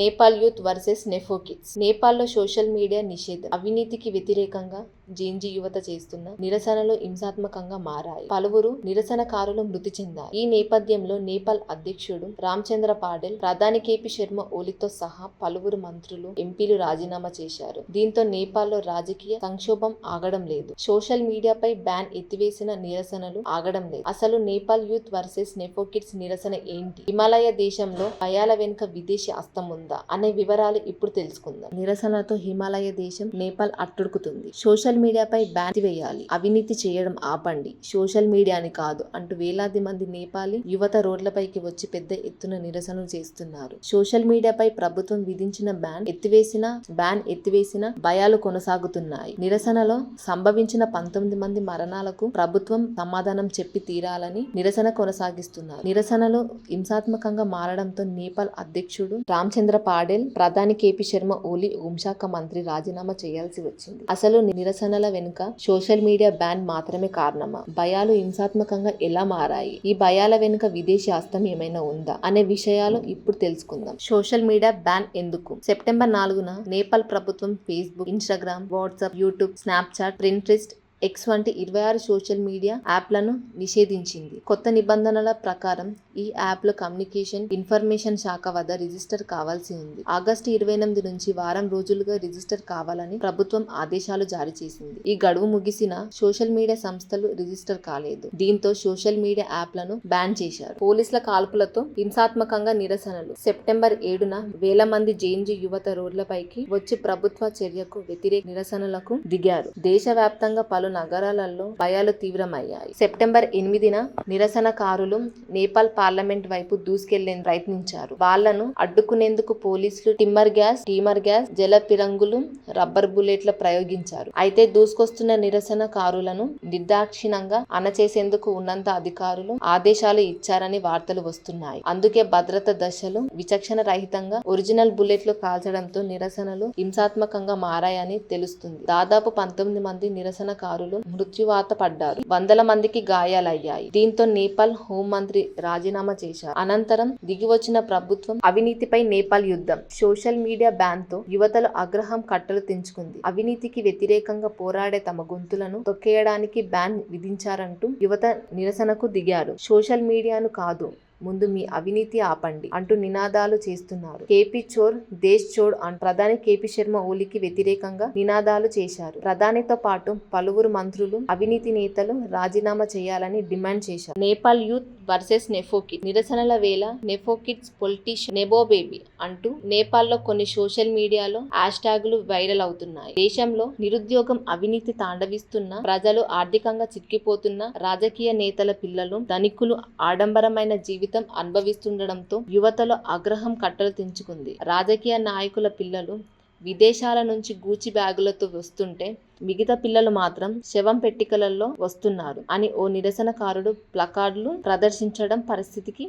Nepal youth versus నెఫోకిడ్స్ నేపాల్లో social media నిషేధం. అవినీతికి వ్యతిరేకంగా జేంజీ యువత చేస్తున్న నిరసనలు హింసాత్మకంగా మారాయి. పలువురు నిరసనకారులు మృతి చెందారు ఈ నేపథ్యంలో నేపాల్ అధ్యక్షుడు రామచంద్ర పాడెల్ ప్రధాని కేపీ శర్మ ఓలితో సహా పలువురు మంత్రులు ఎంపీలు రాజీనామా చేశారు. దీంతో నేపాల్లో రాజకీయ సంక్షోభం ఆగడం లేదు. సోషల్ మీడియాపై బ్యాన్ ఎత్తివేసిన నిరసనలు ఆగడం లేదు. అసలు నేపాల్ యూత్ వర్సెస్ నెఫోకిడ్స్ నిరసన ఏంటి? హిమాలయ దేశంలో భయాల వెనుక విదేశీ అస్తం ఉంది. అనే వివరాలు ఇప్పుడు తెలుసుకుందాం. నిరసనతో హిమాలయ దేశం నేపాల్ అట్టుడుకుతుంది. సోషల్ మీడియాపై బ్యాన్ వేయాలి. అవినీతి చేయడం ఆపండి. సోషల్ మీడియాని కాదు అంటూ వేలాది మంది నేపాలి యువత రోడ్లపైకి వచ్చి పెద్ద ఎత్తున నిరసనలు చేస్తున్నారు. సోషల్ మీడియాపై ప్రభుత్వం విధించిన బ్యాన్ ఎత్తివేసిన బ్యాన్ ఎత్తివేసిన భయాలు కొనసాగుతున్నాయి. నిరసనలో సంభవించిన పంతొమ్మిది మంది మరణాలకు ప్రభుత్వం సమాధానం చెప్పి తీరాలని నిరసన కొనసాగిస్తున్నారు. నిరసనలు హింసాత్మకంగా మారడంతో నేపాల్ అధ్యక్షుడు రామచంద్ర పాడెల్ ప్రధాని కేపీ శర్మ ఓలీ హోంశాఖ మంత్రి రాజీనామా చేయాల్సి వచ్చింది. అసలు నిరసనల వెనుక సోషల్ మీడియా బ్యాన్ మాత్రమే కారణమా? భయాలు హింసాత్మకంగా ఎలా మారాయి? ఈ భయాల వెనుక విదేశీ హస్తం ఏమైనా ఉందా? అనే విషయాలు ఇప్పుడు తెలుసుకుందాం. సోషల్ మీడియా బ్యాన్ ఎందుకు? సెప్టెంబర్ నాలుగున నేపాల్ ప్రభుత్వం Facebook Instagram WhatsApp YouTube Snapchat Pinterest X వంటి ఇరవై ఆరు సోషల్ మీడియా యాప్లను నిషేధించింది. కొత్త నిబంధనల ప్రకారం ఈ యాప్ల కమ్యూనికేషన్ ఇన్ఫర్మేషన్ శాఖ వద్ద రిజిస్టర్ కావాల్సి ఉంది. ఆగస్టు ఇరవై ఎనిమిది నుంచి వారం రోజులుగా రిజిస్టర్ కావాలని ప్రభుత్వం ఆదేశాలు జారీ చేసింది. ఈ గడువు ముగిసిన సోషల్ మీడియా సంస్థలు రిజిస్టర్ కాలేదు. దీంతో సోషల్ మీడియా యాప్లను బ్యాన్ చేశారు. పోలీసుల కాల్పులతో హింసాత్మకంగా నిరసనలు. సెప్టెంబర్ ఏడున వేల మంది జేఎన్జీ యువత రోడ్లపైకి వచ్చి ప్రభుత్వ చర్యకు వ్యతిరేక నిరసనలకు దిగారు. దేశవ్యాప్తంగా పలు నగరాలలో భయాలు తీవ్రమయ్యాయి. సెప్టెంబర్ ఎనిమిదిన నిరసనకారులు నేపాల్ పార్లమెంట్ వైపు దూసుకెళ్ళేందుకు ప్రయత్నించారు. వాళ్ళను అడ్డుకునేందుకు పోలీసులు టిమ్మర్ గ్యాస్ టీమర్ గ్యాస్ జల పిరంగులు రబ్బర్ బుల్లెట్లు ప్రయోగించారు. అయితే దూసుకొస్తున్న నిరసనకారులను నిర్దాక్షిణంగా అణచేసేందుకు ఉన్నంత అధికారులు ఆదేశాలు ఇచ్చారని వార్తలు వస్తున్నాయి. అందుకే భద్రత దశలు విచక్షణ రహితంగా ఒరిజినల్ బుల్లెట్లు కాల్చడంతో నిరసనలు హింసాత్మకంగా మారాయని తెలుస్తుంది. దాదాపు పంతొమ్మిది మంది నిరసనకారు అధికారులు మృత్యువాత పడ్డారు. వందల మందికి గాయాలయ్యాయి. దీంతో నేపాల్ హోంమంత్రి రాజీనామా చేశారు. అనంతరం దిగివచ్చిన ప్రభుత్వం అవినీతిపై నేపాల్ యుద్ధం. సోషల్ మీడియా బ్యాన్తో యువతలు ఆగ్రహం కట్టలు తెంచుకుంది. అవినీతికి వ్యతిరేకంగా పోరాడే తమ గొంతులను తొక్కేయడానికి బ్యాన్ విధించారంటూ యువత నిరసనకు దిగారు. సోషల్ మీడియాను కాదు ముందు మీ అవినీతి ఆపండి అంటూ నినాదాలు చేస్తున్నారు. కేపీ చోర్ దేశ్ చోర్ అంటూ ప్రధాని కేపీ శర్మ ఓలికి వ్యతిరేకంగా నినాదాలు చేశారు. ప్రధానితో పాటు పలువురు మంత్రులు అవినీతి నేతలు రాజీనామా చేయాలని డిమాండ్ చేశారు. Nepal youth versus nepo kid నిరసనల వేళ నెఫోకిడ్స్ పొలిటీషియన్ నెబో బేబీ అంటూ నేపాల్లో కొన్ని సోషల్ మీడియాలో హ్యాష్ ట్యాగులు వైరల్ అవుతున్నాయి. దేశంలో నిరుద్యోగం అవినీతి తాండవిస్తున్న ప్రజలు ఆర్థికంగా చిక్కిపోతున్న రాజకీయ నేతల పిల్లలు ధనికులు ఆడంబరమైన జీవితం అనుభవిస్తుండడంతో యువతలో ఆగ్రహం కట్టలు తెంచుకుంది. రాజకీయ నాయకుల పిల్లలు విదేశాల నుంచి గూచి బ్యాగులతో వస్తుంటే మిగతా పిల్లలు మాత్రం శవం పెట్టికలలో వస్తున్నారు అని ఓ నిరసనకారుడు ప్లకార్డులు ప్రదర్శించడం పరిస్థితికి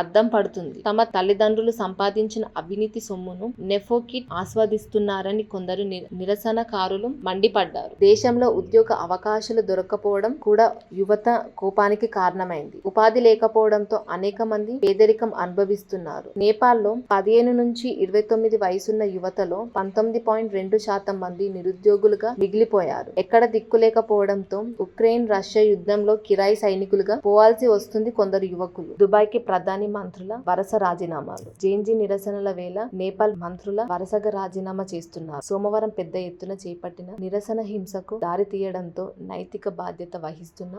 అద్దం పడుతుంది. తమ తల్లిదండ్రులు సంపాదించిన అవినీతి సొమ్మును నెఫోకిట్ ఆస్వాదిస్తున్నారని కొందరు నిరసనకారులు మండిపడ్డారు. దేశంలో ఉద్యోగ అవకాశాలు దొరకపోవడం కూడా యువత కోపానికి కారణమైంది. ఉపాధి లేకపోవడంతో అనేక మంది పేదరికం అనుభవిస్తున్నారు. నేపాల్లో పదిహేను నుంచి ఇరవై తొమ్మిది వయసున్న యువతలో పంతొమ్మిది పాయింట్ రెండు శాతం మంది నిరుద్యోగులుగా మిగిలిపోయారు. ఎక్కడ దిక్కులేకపోవడంతో ఉక్రెయిన్ రష్యా యుద్ధంలో కిరాయి సైనికులుగా పోవాల్సి వస్తుంది కొందరు యువకులు. దుబాయ్కి ప్రధాని ప్రధాని మంత్రుల వరుస రాజీనామాలు. జేంజీ నిరసనల వేళ నేపాల్ మంత్రుల వరుసగా రాజీనామా చేస్తున్నారు. సోమవారం పెద్ద ఎత్తున చేపట్టిన నిరసన హింసకు దారి తీయడంతో నైతిక బాధ్యత వహిస్తున్న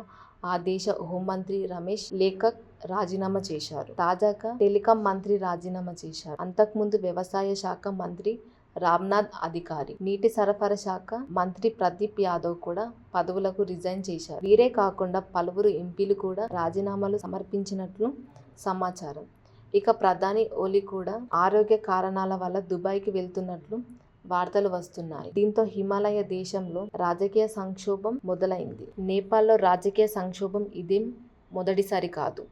ఆ దేశ హోంమంత్రి రమేష్ లేఖక్ రాజీనామా చేశారు. తాజాగా టెలికాం మంత్రి రాజీనామా చేశారు. అంతకుముందు వ్యవసాయ శాఖ మంత్రి రామ్నాథ్ అధికారి. నీటి సరఫరా శాఖ మంత్రి ప్రదీప్ యాదవ్ కూడా పదవులకు రిజైన్ చేశారు. వీరే కాకుండా పలువురు ఎంపీలు కూడా రాజీనామాలు సమర్పించినట్లు సమాచారం. ఇక ప్రధాని ఓలీ కూడా ఆరోగ్య కారణాల వల్ల దుబాయ్కి వెళ్తున్నట్లు వార్తలు వస్తున్నాయి. దీంతో హిమాలయ దేశంలో రాజకీయ సంక్షోభం మొదలైంది. నేపాల్లో రాజకీయ సంక్షోభం ఇదేం మొదటిసారి కాదు.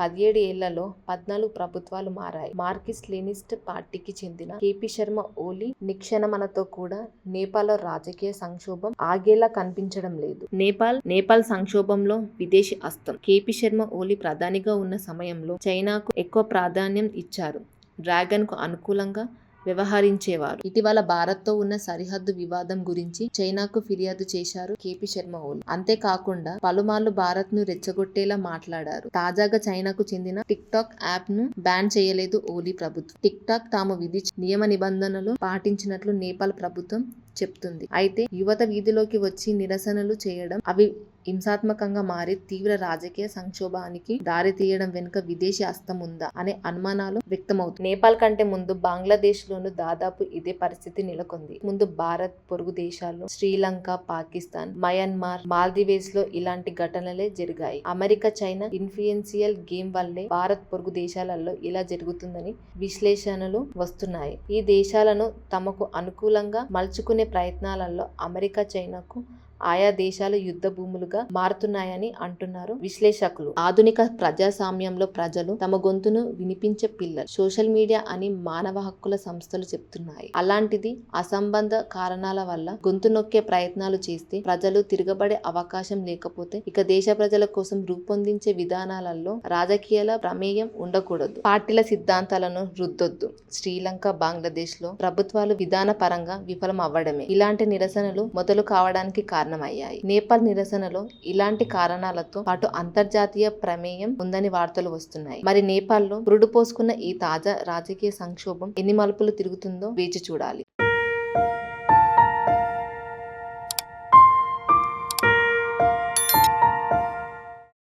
పదిహేడు ఏళ్ళలో పద్నాలుగు ప్రభుత్వాలు మారాయి. మార్కిస్ట్ లెనిస్ట్ పార్టీకి చెందిన కేపీ శర్మ ఓలీ నిక్షణమనతో కూడా నేపాల్లో రాజకీయ సంక్షోభం ఆగేలా కనిపించడం లేదు. నేపాల్ నేపాల్ సంక్షోభంలో విదేశీ అస్తం కేపీ శర్మ ఓలీ ప్రధానిగా ఉన్న సమయంలో చైనాకు ఎక్కువ ప్రాధాన్యం ఇచ్చారు. డ్రాగన్కు అనుకూలంగా వ్యవహరించేవారు. ఇటీవల భారత్తో ఉన్న సరిహద్దు వివాదం గురించి చైనాకు ఫిర్యాదు చేశారు కేపీ శర్మ ఓలి. అంతేకాకుండా పలుమార్లు భారత్ను రెచ్చగొట్టేలా మాట్లాడారు. తాజాగా చైనాకు చెందిన టిక్ టాక్ యాప్ను బ్యాన్ చేయలేదు ఓలీ ప్రభుత్వం. టిక్ టాక్ తాము విధి నియమ నిబంధనలు పాటించినట్లు నేపాల్ ప్రభుత్వం చెప్తుంది. అయితే యువత వీధిలోకి వచ్చి నిరసనలు చేయడం అవి హింసాత్మకంగా మారి తీవ్ర రాజకీయ సంక్షోభానికి దారి తీయడం వెనుక విదేశీ హస్తం ఉందా అనే అనుమానాలు వ్యక్తమవుతాయి నేపాల్ కంటే ముందు బంగ్లాదేశ్ లోను దాదాపు ఇదే పరిస్థితి నెలకొంది. ముందు భారత్ పొరుగు దేశాల్లో శ్రీలంక పాకిస్తాన్ మయన్మార్ మాల్దీవేస్లో ఇలాంటి ఘటనలే జరిగాయి. అమెరికా చైనా ఇన్ఫ్లుయెన్సియల్ గేమ్ వల్లే భారత్ పొరుగు దేశాలలో ఇలా జరుగుతుందని విశ్లేషణలు వస్తున్నాయి. ఈ దేశాలను తమకు అనుకూలంగా మలుచుకునే ప్రయత్నాలలో అమెరికా చైనాకు ఆయా దేశాలు యుద్ధ భూములుగా మారుతున్నాయని అంటున్నారు విశ్లేషకులు. ఆధునిక ప్రజాస్వామ్యంలో ప్రజలు తమ గొంతును వినిపించే పిల్లలు. సోషల్ మీడియా అని మానవ హక్కుల సంస్థలు చెప్తున్నాయి. అలాంటిది అసంబంధ కారణాల వల్ల గొంతు నొక్కే ప్రయత్నాలు చేస్తే ప్రజలు తిరగబడే అవకాశం లేకపోతే ఇక దేశ ప్రజల కోసం రూపొందించే విధానాలలో రాజకీయాల ప్రమేయం ఉండకూడదు. పార్టీల సిద్ధాంతాలను రుద్దొద్దు. శ్రీలంక బంగ్లాదేశ్లో ప్రభుత్వాలు విధాన పరంగా విఫలం అవ్వడమే ఇలాంటి నిరసనలు మొదలు కావడానికి కారణం కారణమయ్యాయి. నేపాల్ నిరసనలో ఇలాంటి కారణాలతో పాటు అంతర్జాతీయ ప్రమేయం ఉందని వార్తలు వస్తున్నాయి. మరి నేపాల్లో పురుడు పోసుకున్న ఈ తాజా రాజకీయ సంక్షోభం ఎన్ని మలుపులు తిరుగుతుందో వేచి చూడాలి.